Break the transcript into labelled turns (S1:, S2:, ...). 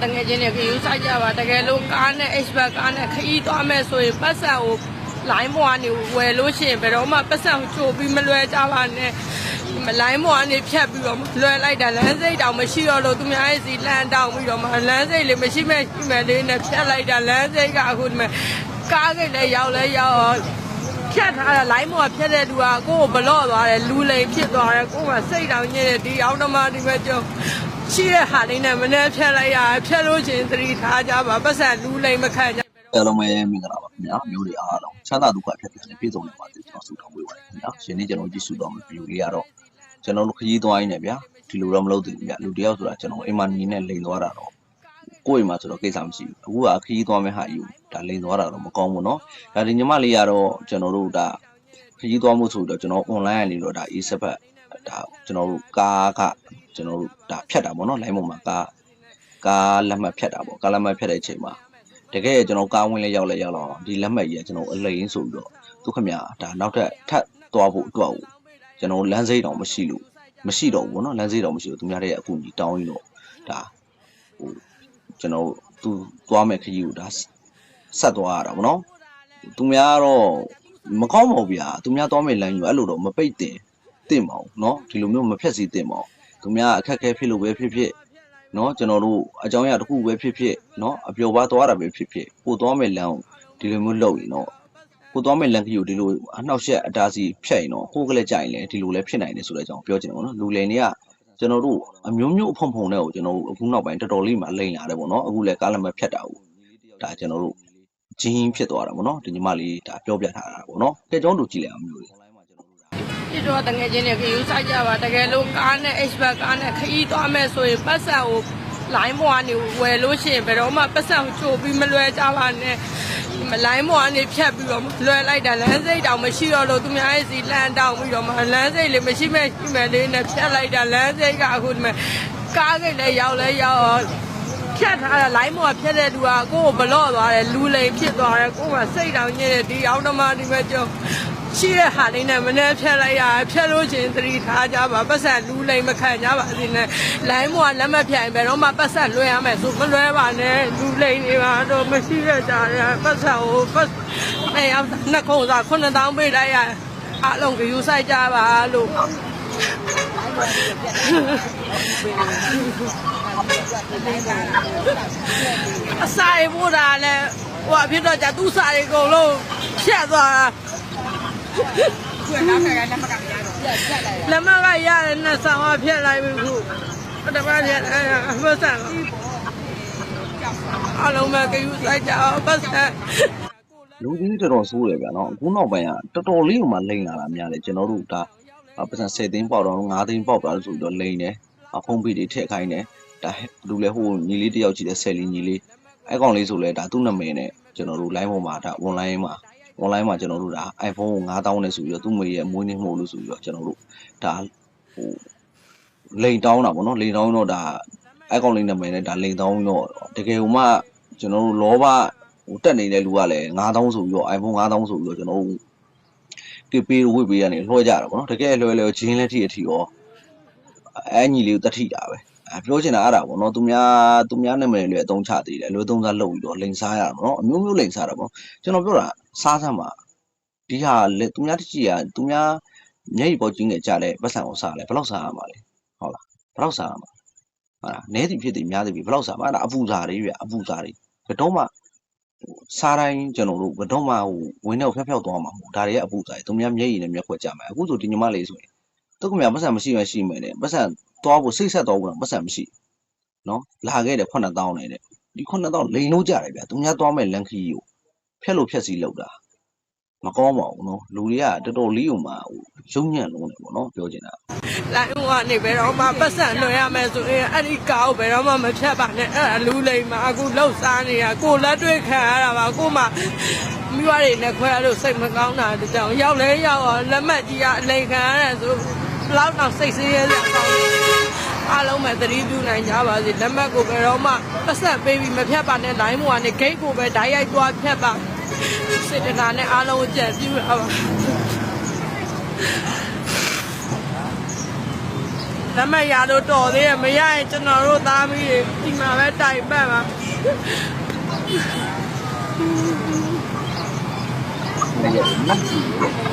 S1: တကယ်ချင်းတွေခရီးဆိုင်ကြပါတကယ်လို့ကားနဲ့ expert ကားနဲ့ခရီးသွားမယ်ဆိုရင်ပတ်စံကိုလိုင်းပေါ်ကနေဝယ်လို့ရှိရင်ဘယ်တော့မှပတ်စံကိုချိုးပြီးမလွယ်ကြပါနဲ့မလိုင်းပေါ်ကနေဖြတ်ပြီးတော့လွယ်လိုက်တာလမ်းစိတ်တောင်မရှိတော့လို့သူများရဲ့စီလမ်းတောင်ပြီးတော့မှလမ်းစိတ်လေးမရှိမဲ့ရှိမဲ့လေးနဲ့ဖြတ်လိုက်တာလမ်းစိတ်ကအခုဒီမဲ့ကားကိတ်လည်းရောက်လဲရောက်ဖြတ်ထားတာလိုင်းပေါ်ကဖြတ်တဲ့လူကကိုယ့်ကိုဘလော့သွားတယ်လူလိမ်ဖြစ်သွားတယ်ကိုယ်ကစိတ်တောင်ညစ်တယ်ဒီအောင်တော့မှဒီမဲ့ကျုံ ရှိတဲ့ဟာလေးနဲ့မနှဲဖြတ်လိုက်ရဖြတ်လို့ချင်းသတိထားကြပါပတ်စံလူလိမ်မခံကြ
S2: အားလုံးပဲမင်္ဂလာပါခင်ဗျာမျိုးတွေအားလုံးချမ်းသာဒုက္ခဖြစ်တဲ့ပြည်စုံနေပါစေကျွန်တော်ဆုတောင်းပေးပါတယ်ခင်ဗျာရှင်နေ့ကျွန်တော်ကြည့်စုတော့ဗီဒီယိုလေးကတော့ကျွန်တော်တို့ခရီးသွားရင်းနဲ့ဗျာဒီလိုတော့မလုပ်သင့်ဘူးဗျာလူတယောက်ဆိုတာကျွန်တော်အိမ်မှာနေနဲ့လိန်သွားတာတော့ကိုယ့်အိမ်မှာဆိုတော့ကိစ္စမရှိဘူးအခုကခရီးသွားမယ့်ဟာယူဒါလိန်သွားတာတော့မကောင်းဘူးเนาะဒါဒီညီမလေးကတော့ကျွန်တော်တို့ဒါခရီးသွားမှုဆိုတော့ကျွန်တော် online ကနေတော့ဒါ e-sep ဒါကျွန်တော်တို့ကားကကျွန်တော်တို့ဒါဖြတ်တာပေါ့နော်လိုင်းပေါ်မှာကားကားလက်မှတ်ဖြတ်တာပေါ့ကားလက်မှတ်ဖြတ်တဲ့အချိန်မှာတကယ်ကျွန်တော်ကားဝင်လဲရောက်လဲရောက်တော့ဒီလက်မှတ်ကြီးကကျွန်တော်အလိန်ဆိုပြီးတော့သူခင်ဗျာဒါနောက်ထပ်ထပ်သွားဖို့အတွက်ကျွန်တော်လမ်းစိတ်တော့မရှိလို့မရှိတော့ဘူးပေါ့နော်လမ်းစိတ်တော့မရှိဘူးသူများတွေအကူကြီးတောင်းရင်တော့ဒါဟိုကျွန်တော်သူသွားမဲ့ခကြီးကိုဒါဆက်သွားရတာပေါ့နော်သူများတော့မကောင်းပါဘူးဗျာသူများသွားမဲ့လမ်းကြီးကအဲ့လိုတော့မပိတ်တင် တင့်ပါဘူးเนาะဒီလိုမျိုးမဖြတ်စီတင့်ပါဘူးသူများအခက်အခဲဖြစ်လို့ပဲဖြစ်ဖြစ် เนาะကျွန်တော်တို့အကြောင်းအရာတစ်ခုပဲဖြစ်ဖြစ်เนาะအပျော်ပါသွားတာပဲဖြစ်ဖြစ်ကိုသွားမဲ့လမ်းကိုဒီလိုမျိုးလုပ်ရင်เนาะကိုသွားမဲ့လမ်းကြီးကိုဒီလိုအနှောက်ယှက်အတားစီဖြတ်ရင်တော့ကိုယ်ကလေးကြိုင်လဲဒီလိုလဲဖြစ်နိုင်တယ်ဆိုတဲ့အကြောင်းပြောချင်တယ်ပေါ့နော်လူလည်တွေကကျွန်တော်တို့အမျိုးမျိုးအဖုံဖုံတဲ့ကိုကျွန်တော်တို့အခုနောက်ပိုင်းတော်တော်လေးမှလိန်လာတယ်ပေါ့နော်အခုလဲကားလက်မဲ့ဖြတ်တာကိုဒါကျွန်တော်တို့ဂျင်းဖြစ်သွားတာပေါ့နော်ဒီညီမလေးဒါပြောပြထားတာပေါ့နော်ကဲကျွန်တော်တို့ကြည့်လိုက်အောင်မျိုးလေး
S1: ဒီတော့တကယ်ချင်းတွေခရီးဆိုင်ကြပါတကယ်လို့ကားနဲ့ expert ကားနဲ့ခရီးသွားမယ်ဆိုရင်ပတ်စံကိုလိုင်းပေါ်ကနေဝယ်လို့ရှိရင်ဘယ်တော့မှပတ်စံကိုချိုးပြီးမလွယ်ကြပါနဲ့မလိုင်းပေါ်ကနေဖြတ်ပြီးတော့လွယ်လိုက်တာလမ်းစိတ်တောင်မရှိတော့လို့သူများရဲ့စီလမ်းတောင်ပြီးတော့မှလမ်းစိတ်လေးမရှိမဲ့ရှိမဲ့လေးနဲ့ဖြတ်လိုက်တာလမ်းစိတ်ကအခုဒီမဲ့ကားကိတ်လည်းရောက်လဲရောက်ဖြတ်ထားတာလိုင်းပေါ်ကဖြတ်တဲ့လူကကိုယ့်ကိုဘလော့သွားတယ်လူလိမ်ဖြစ်သွားတယ်ကိုယ်ကစိတ်တောင်ညစ်တယ်ဒီအောင်တော့မှဒီမဲ့ကျုံ ရှိတဲ့ဟာလေးနဲ့မနှဲဖြတ်လိုက်ရဖြတ်လို့ချင်းသတိထားကြပါပတ်စံလူလိမ်မခံကြပါစေနဲ့လိုင်းမောလက်မဖြတ်ရင်ဘယ်တော့မှပတ်စံလွှဲရမယ်ဆိုမလွှဲပါနဲ့လူလိမ်တွေပါတော့မရှိရကြရပတ်စံကိုပတ်အဲအောင်နှစ်ခုစား9000ပေးလိုက်ရအလုံးကယူဆိုင်ကြပါလို့အစာရဖို့တာလဲဟိုအဖြစ်တော့じゃသူ့စာတွေအကုန်လုံးဖြတ်သွားတာ
S3: ကျွတ်နောက်ခါကလက်မကမရတော့ပြက်ပြက်လိုက်
S1: လက်မကရတယ်နဲ့ဆောင်းအဖြစ်လိုက်ပြီခုတပတ်ရက်အမဆန်အလုံးမကယူဆိုင်ကြအောင်ပတ်စံ
S2: လူကြီးတော်တော်ဆိုးတယ်ဗျာနော်အခုနောက်ပိုင်းကတော်တော်လေးကိုမှလိန်လာတာများတယ်ကျွန်တော်တို့ဒါပတ်စံ10သိန်းပေါက်တော့9သိန်းပေါက်တာလို့ဆိုပြီးတော့လိန်တယ်ဖုန်းပေးတွေထည့်ခိုင်းတယ်ဒါလူလဲဟိုညီလေးတယောက်ကြည့်တဲ့ဆယ်လီညီလေးအဲ့ကောင်လေးဆိုလဲဒါသူ့နာမည်နဲ့ကျွန်တော်တို့ line ပေါ်မှာဒါ online မှာ online မှာကျွန်တော်တို့ဒါ iPhone ကို9000နဲ့ဆိုပြီးတော့သူ့မေရဲ့မွေးနေ့မှုလို့ဆိုပြီးတော့ကျွန်တော်တို့ဒါဟိုလိန်တောင်းတာပေါ့နော်လိန်တောင်းတော့ဒါအဲ့ကောင်လေးနာမည်နဲ့ဒါလိန်တောင်းတော့တကယ်ဟိုမှကျွန်တော်တို့လောဘဟိုတက်နေတဲ့လူကလည်း9000ဆိုပြီးတော့ iPhone 9000ဆိုပြီးတော့ကျွန်တော်တို့ကေပေးဝိပေးကနေလွှဲကြတာပေါ့နော်တကယ်လွှဲလွှဲဂျင်းလက်ထိအထိရောအဲညီလေးကိုတထိတာပဲအဲ ပြောချင်တာအဲ့ဒါပေါ့နော်သူများသူများနာမည်လေးအသုံးချသေးတယ်အလွယ်သုံးစားလုပ်ပြီးတော့လိန်စားရတာပေါ့နော်အမျိုးမျိုးလိန်စားတာပေါ့ကျွန်တော်ပြောတာစားစမ်းပါဒီဟာလေသူများတချီကသူများမျက်ရည်ပေါ်ကြီးငယ်ကြတဲ့ပတ်စံကိုစားလဲဘယ်လောက်စားရမှာလဲဟုတ်လားဘယ်လောက်စားရမှာဟုတ်လားနဲသည်ဖြစ်သည်များသည်ဖြစ်ဘယ်လောက်စားမှာအဲ့ဒါအပူစားတွေပြအပူစားတွေကတော့မှစားတိုင်းကျွန်တော်တို့ဘယ်တော့မှဟိုဝင်းထဲကိုဖျောက်ဖျောက်သွားမှာမဟုတ်ဒါတွေကအပူစားတယ်သူများမျက်ရည်နဲ့မျက်ခွက်ကြမှာအခုဆိုဒီညီမလေးဆိုရင်သူကမြပတ်စံမရှိမှရှိမယ်တဲ့ပတ်စံ သွားဖို့စိတ်ဆက်သွားဖို့တော့ပတ်စံမရှိနော်လာခဲ့တယ်9000နဲ့တဲ့ဒီ9000လိန်လို့ကြတယ်ဗျာသူများသွားမဲ့လန်ခီကိုဖျက်လို့ဖျက်စီလောက်တာမကောင်းပါဘူးနော်လူတွေကတော်တော်လေးကိုမှဟိုရုံညံ့လုံးတယ်ပေါ့နော်ပြောချင်တာ
S1: လိုင်းကနေဘယ်တော့မှပတ်စံလွှဲရမယ်ဆိုရင်အဲ့ဒီကားကိုဘယ်တော့မှမဖြတ်ပါနဲ့အဲ့ဒါလူလိမ်မှာအခုလှုပ်ရှားနေတာကိုလက်တွေ့ခံရတာပါကိုမှမိဘတွေနဲ့ခွဲလို့စိတ်မကောင်းတာတကြောင်ရောက်လဲရောက်အောင်လက်မှတ်ကြီးကအလိန်ခံရတယ်ဆိုဘလောက်တော့စိတ်ဆင်းရဲစရာကောင်းလဲ အားလုံးပဲသတိပြုနိုင်ကြပါစေလက်မှတ်ကိုဘယ်တော့မှပတ်စံပေးပြီးမဖြတ်ပါနဲ့လိုင်းပေါ်ကနေဂိတ်ကိုပဲဓာတ်ရိုက်သွားဖြတ်ပါစေတနာနဲ့အားလုံးအကြံပြုရပါလက်မရလို့တော်သေးရဲ့မရရင်ကျွန်တော်တို့သားမီးတွေဒီမှာပဲတိုင်ပတ်ပါ
S2: ဒီကနတ်ကြီး